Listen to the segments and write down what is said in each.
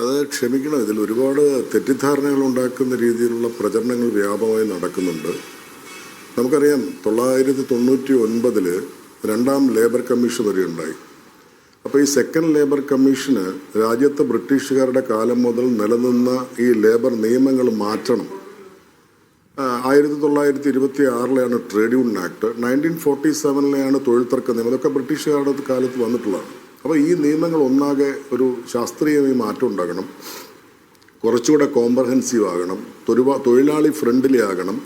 അത് ക്ഷമിക്കണം. ഇതിൽ ഒരുപാട് തെറ്റിദ്ധാരണകൾ ഉണ്ടാക്കുന്ന രീതിയിലുള്ള പ്രചരണങ്ങൾ വ്യാപകമായി നടക്കുന്നുണ്ട്. നമുക്കറിയാം തൊള്ളായിരത്തി തൊണ്ണൂറ്റി ഒൻപതിൽ രണ്ടാം ലേബർ കമ്മീഷൻ വരെ ഉണ്ടായി. അപ്പോൾ ഈ സെക്കൻഡ് ലേബർ കമ്മീഷന് രാജ്യത്ത് ബ്രിട്ടീഷുകാരുടെ കാലം മുതൽ നിലനിന്ന ഈ ലേബർ നിയമങ്ങൾ മാറ്റണം. ആയിരത്തി തൊള്ളായിരത്തി ഇരുപത്തി ആറിലെയാണ് trade union act. Nineteen forty സെവനിലെയാണ് തൊഴിൽ തർക്ക നിയമം. ഇതൊക്കെ ബ്രിട്ടീഷുകാരുടെ കാലത്ത് വന്നിട്ടുള്ളതാണ്. അപ്പോൾ ഈ നിയമങ്ങൾ ഒന്നാകെ ഒരു ശാസ്ത്രീയമായി മാറ്റം ഉണ്ടാകണം കുറച്ചുകൂടെ കോംപ്രഹെൻസീവ് ആകണം. തൊരുവ തൊഴിലാളി ഫ്രണ്ട്ലി ആകണം.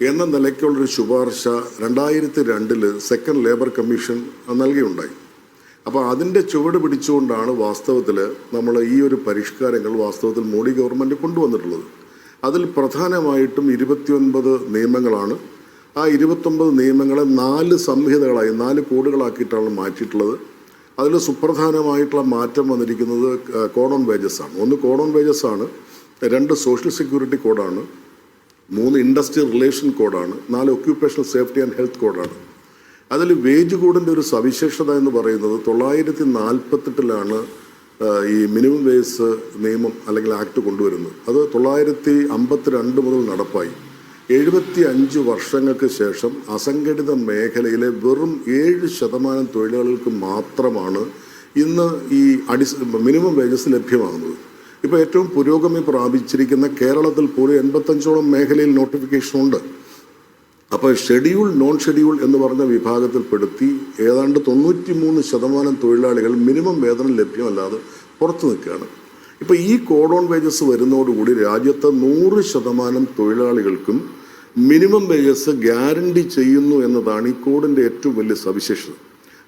എന്ന നിലയ്ക്കുള്ളൊരു ശുപാർശ രണ്ടായിരത്തി രണ്ടിൽ സെക്കൻഡ് ലേബർ കമ്മീഷൻ നൽകിയുണ്ടായി. അപ്പോൾ അതിന്റെ ചുവട് പിടിച്ചുകൊണ്ടാണ് വാസ്തവത്തിൽ നമ്മൾ ഈ ഒരു പരിഷ്കാരങ്ങൾ വാസ്തവത്തിൽ മോഡി ഗവൺമെന്റ് കൊണ്ടുവന്നിട്ടുള്ളത്. അതിൽ പ്രധാനമായിട്ടും ഇരുപത്തിയൊൻപത് നിയമങ്ങളാണ്. ആ ഇരുപത്തൊമ്പത് നിയമങ്ങളെ നാല് സംഹിതകളായി നാല് കോഡുകളാക്കിയിട്ടാണ് മാറ്റിയിട്ടുള്ളത്. അതിൽ സുപ്രധാനമായിട്ടുള്ള മാറ്റം വന്നിരിക്കുന്നത് ഓൺ വേജസ് ആണ്. ഒന്ന് കോഡ് ഓൺ വേജസ് ആണ് രണ്ട് സോഷ്യൽ സെക്യൂരിറ്റി കോഡാണ് മൂന്ന് ഇൻഡസ്ട്രിയൽ റിലേഷൻ കോഡാണ് നാല് ഒക്യുപ്പേഷണൽ സേഫ്റ്റി ആൻഡ് ഹെൽത്ത് കോഡാണ് അതിൽ വേജ് കോഡിന്റെ ഒരു സവിശേഷത എന്ന് പറയുന്നത് തൊള്ളായിരത്തി നാൽപ്പത്തെട്ടിലാണ് ഈ മിനിമം വേജ് നിയമം അല്ലെങ്കിൽ ആക്ട് കൊണ്ടുവരുന്നത്. അത് തൊള്ളായിരത്തി അമ്പത്തിരണ്ട് മുതൽ നടപ്പായി. എഴുപത്തി അഞ്ച് വർഷങ്ങൾക്ക് ശേഷം അസംഘടിത മേഖലയിലെ വെറും ഏഴ് ശതമാനം തൊഴിലാളികൾക്ക് മാത്രമാണ് ഇന്ന് ഈ അടിസ് മിനിമം വേജസ് ലഭ്യമാകുന്നത്. ഇപ്പോൾ ഏറ്റവും പുരോഗമി പ്രാപിച്ചിരിക്കുന്ന കേരളത്തിൽ പോലും എൺപത്തഞ്ചോളം മേഖലയിൽ നോട്ടിഫിക്കേഷൻ ഉണ്ട്. അപ്പോൾ ഷെഡ്യൂൾ നോൺ ഷെഡ്യൂൾ എന്ന് പറഞ്ഞ വിഭാഗത്തിൽപ്പെടുത്തി ഏതാണ്ട് തൊണ്ണൂറ്റി മൂന്ന് ശതമാനം തൊഴിലാളികൾ മിനിമം വേതനം ലഭ്യമല്ലാതെ പുറത്തു നിൽക്കുകയാണ്. ഇപ്പോൾ ഈ കോഡ് ഓൺ വേജസ് വരുന്നതോടുകൂടി രാജ്യത്തെ നൂറ് ശതമാനം തൊഴിലാളികൾക്കും മിനിമം വേജസ് ഗ്യാരണ്ടി ചെയ്യുന്നു എന്നതാണ് ഈ കോഡിന്റെ ഏറ്റവും വലിയ സവിശേഷത.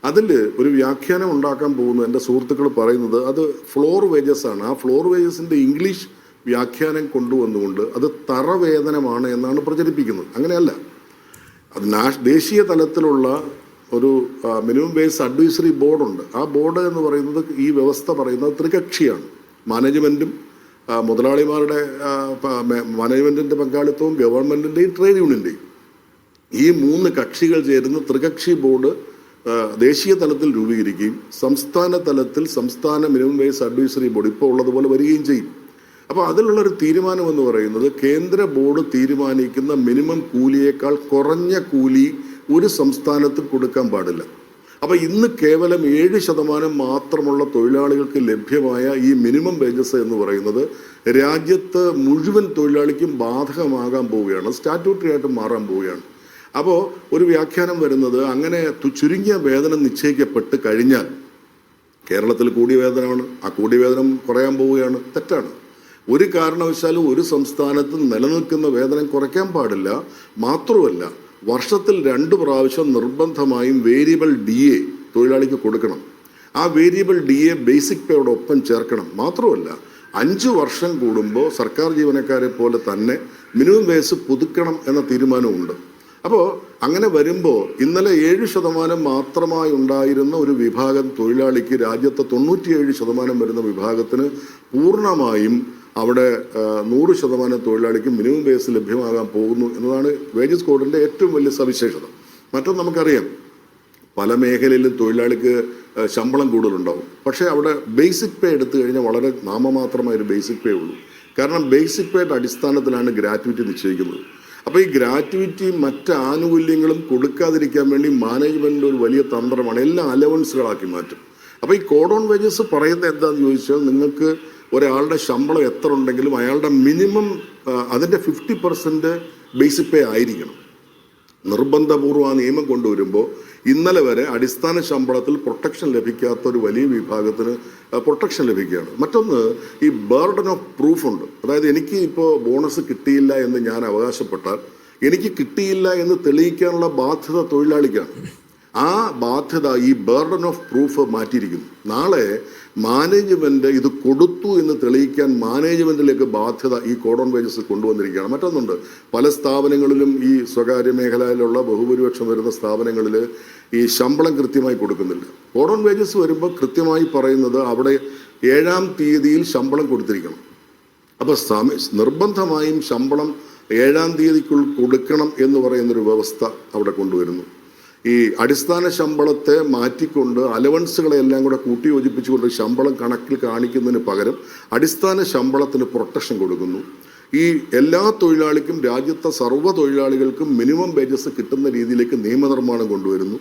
അതിൽ ഒരു വ്യാഖ്യാനം ഉണ്ടാക്കാൻ പോകുന്നു. എന്റെ സുഹൃത്തുക്കൾ പറയുന്നത് അത് ഫ്ലോർ വേജസ് ആണ്. ആ ഫ്ലോർ വേജസിന്റെ ഇംഗ്ലീഷ് വ്യാഖ്യാനം കൊണ്ടുവന്നുകൊണ്ട് അത് തറവേതനമാണ് എന്നാണ് പ്രചരിപ്പിക്കുന്നത്. അങ്ങനെയല്ല. അത് നാഷ് ദേശീയ തലത്തിലുള്ള ഒരു മിനിമം വേജസ് അഡ്വൈസറി ബോർഡുണ്ട്. ആ ബോർഡ് എന്ന് പറയുന്നത് ഈ വ്യവസ്ഥ പറയുന്നത് ത്രികക്ഷിയാണ്. മാനേജ്മെന്റും മുതലാളിമാരുടെ മാനേജ്മെന്റിന്റെ പങ്കാളിത്തവും ഗവൺമെന്റിന്റെയും ട്രേഡ് യൂണിയന്റെയും ഈ മൂന്ന് കക്ഷികൾ ചേരുന്ന ത്രികക്ഷി ബോർഡ് ദേശീയ തലത്തിൽ രൂപീകരിക്കുകയും സംസ്ഥാന തലത്തിൽ സംസ്ഥാന മിനിമം വേജ് അഡ്വൈസറി ബോർഡ് ഇപ്പോൾ ഉള്ളതുപോലെ വരികയും ചെയ്യും. അപ്പോൾ അതിലുള്ളൊരു തീരുമാനം എന്ന് പറയുന്നത് കേന്ദ്ര ബോർഡ് തീരുമാനിക്കുന്ന മിനിമം കൂലിയേക്കാൾ കുറഞ്ഞ കൂലി ഒരു സംസ്ഥാനത്ത് കൊടുക്കാൻ പാടില്ല. അപ്പോൾ ഇന്ന് കേവലം ഏഴ് ശതമാനം മാത്രമുള്ള തൊഴിലാളികൾക്ക് ലഭ്യമായ ഈ മിനിമം വേജസ് എന്ന് പറയുന്നത് രാജ്യത്ത് മുഴുവൻ തൊഴിലാളിക്കും ബാധകമാകാൻ പോവുകയാണ് സ്റ്റാറ്റ്യൂട്ടറി ആയിട്ട് മാറാൻ പോവുകയാണ്. അപ്പോൾ ഒരു വ്യാഖ്യാനം വരുന്നത് അങ്ങനെ ചുരുങ്ങിയ വേതനം നിശ്ചയിക്കപ്പെട്ട് കഴിഞ്ഞാൽ കേരളത്തിൽ കൂടിയ വേതനമാണ് ആ കൂടിയ വേതനം കുറയാൻ പോവുകയാണ് തെറ്റാണ്. ഒരു കാരണവശാലും ഒരു സംസ്ഥാനത്ത് നിലനിൽക്കുന്ന വേതനം കുറയ്ക്കാൻ പാടില്ല മാത്രമല്ല വർഷത്തിൽ രണ്ട് പ്രാവശ്യം നിർബന്ധമായും വേരിയബിൾ ഡി എ തൊഴിലാളിക്ക് കൊടുക്കണം. ആ വേരിയബിൾ ഡി എ ബേസിക് പേയോടൊപ്പം ചേർക്കണം. മാത്രമല്ല അഞ്ച് വർഷം കൂടുമ്പോൾ സർക്കാർ ജീവനക്കാരെ പോലെ തന്നെ മിനിമം വേസ് പുതുക്കണം എന്ന തീരുമാനമുണ്ട് അപ്പോൾ അങ്ങനെ വരുമ്പോൾ ഇന്നലെ ഏഴ് ശതമാനം മാത്രമായി ഉണ്ടായിരുന്ന ഒരു വിഭാഗം തൊഴിലാളിക്ക് രാജ്യത്തെ തൊണ്ണൂറ്റിയേഴ് ശതമാനം വരുന്ന വിഭാഗത്തിന് പൂർണമായും അവിടെ നൂറ് ശതമാനം തൊഴിലാളിക്ക് മിനിമം വേസ് ലഭ്യമാകാൻ പോകുന്നു എന്നതാണ് വേജസ് കോഡിന്റെ ഏറ്റവും വലിയ സവിശേഷത. മറ്റൊന്ന് നമുക്കറിയാം. പല മേഖലയിലും തൊഴിലാളിക്ക് ശമ്പളം കൂടുതലുണ്ടാവും. പക്ഷേ അവിടെ ബേസിക് പേ എടുത്തു കഴിഞ്ഞാൽ വളരെ നാമമാത്രമായ ഒരു ബേസിക് പേ ഉള്ളൂ. കാരണം ബേസിക് പേയുടെ അടിസ്ഥാനത്തിലാണ് ഗ്രാറ്റുവിറ്റി നിശ്ചയിക്കുന്നത്. അപ്പോൾ ഈ ഗ്രാറ്റുവിറ്റിയും മറ്റ് ആനുകൂല്യങ്ങളും കൊടുക്കാതിരിക്കാൻ വേണ്ടി മാനേജ്മെന്റിന്റെ ഒരു വലിയ തന്ത്രമാണ് എല്ലാ അലവൻസുകളാക്കി മാറ്റും. അപ്പോൾ ഈ കോഡ് ഓൺ വേജസ് പറയുന്നത് എന്താണെന്ന് ചോദിച്ചാൽ നിങ്ങൾക്ക് ഒരാളുടെ ശമ്പളം എത്ര ഉണ്ടെങ്കിലും അയാളുടെ മിനിമം അതിന്റെ ഫിഫ്റ്റി പെർസെന്റ് ബേസിക് പേ ആയിരിക്കണം. നിർബന്ധപൂർവം ആ നിയമം കൊണ്ടുവരുമ്പോൾ ഇന്നലെ വരെ അടിസ്ഥാന ശമ്പളത്തിൽ പ്രൊട്ടക്ഷൻ ലഭിക്കാത്ത ഒരു വലിയ വിഭാഗത്തിന് പ്രൊട്ടക്ഷൻ ലഭിക്കുകയാണ്. മറ്റൊന്ന് ഈ ബർഡൻ ഓഫ് പ്രൂഫ് ഉണ്ട്. അതായത് എനിക്ക് ഇപ്പോൾ ബോണസ് കിട്ടിയില്ല എന്ന് ഞാൻ അവകാശപ്പെട്ടാൽ എനിക്ക് കിട്ടിയില്ല എന്ന് തെളിയിക്കാനുള്ള ബാധ്യത തൊഴിലാളിക്കാണ്. ആ ബാധ്യത ഈ ബർഡൻ ഓഫ് പ്രൂഫ് മാറ്റിയിരിക്കുന്നു. നാളെ മാനേജ്മെന്റ് ഇത് കൊടുത്തു എന്ന് തെളിയിക്കാൻ മാനേജ്മെന്റിലേക്ക് ബാധ്യത ഈ കോഡ് വേജസ് കൊണ്ടുവന്നിരിക്കുകയാണ്. മറ്റൊന്നുണ്ട് പല സ്ഥാപനങ്ങളിലും ഈ സ്വകാര്യ മേഖലയിലുള്ള ബഹുഭൂരിപക്ഷം വരുന്ന സ്ഥാപനങ്ങളിൽ ഈ ശമ്പളം കൃത്യമായി കൊടുക്കുന്നില്ല. കോഡ് വേജസ് വരുമ്പോൾ കൃത്യമായി പറയുന്നത് അവിടെ ഏഴാം തീയതിയിൽ ശമ്പളം കൊടുത്തിരിക്കണം. അപ്പോൾ നിർബന്ധമായും ശമ്പളം ഏഴാം തീയതിക്കുള്ളിൽ കൊടുക്കണം എന്ന് പറയുന്നൊരു വ്യവസ്ഥ അവിടെ കൊണ്ടുവരുന്നു. ഈ അടിസ്ഥാന ശമ്പളത്തെ മാറ്റിക്കൊണ്ട് അലവൻസുകളെല്ലാം കൂടെ കൂട്ടി യോജിപ്പിച്ചുകൊണ്ട് ശമ്പളം കണക്കിൽ കാണിക്കുന്നതിന് പകരം അടിസ്ഥാന ശമ്പളത്തിന് പ്രൊട്ടക്ഷൻ കൊടുക്കുന്നു. ഈ എല്ലാ തൊഴിലാളിക്കും രാജ്യത്തെ സർവ തൊഴിലാളികൾക്കും മിനിമം വേജസ് കിട്ടുന്ന രീതിയിലേക്ക് നിയമനിർമ്മാണം കൊണ്ടുവരുന്നു.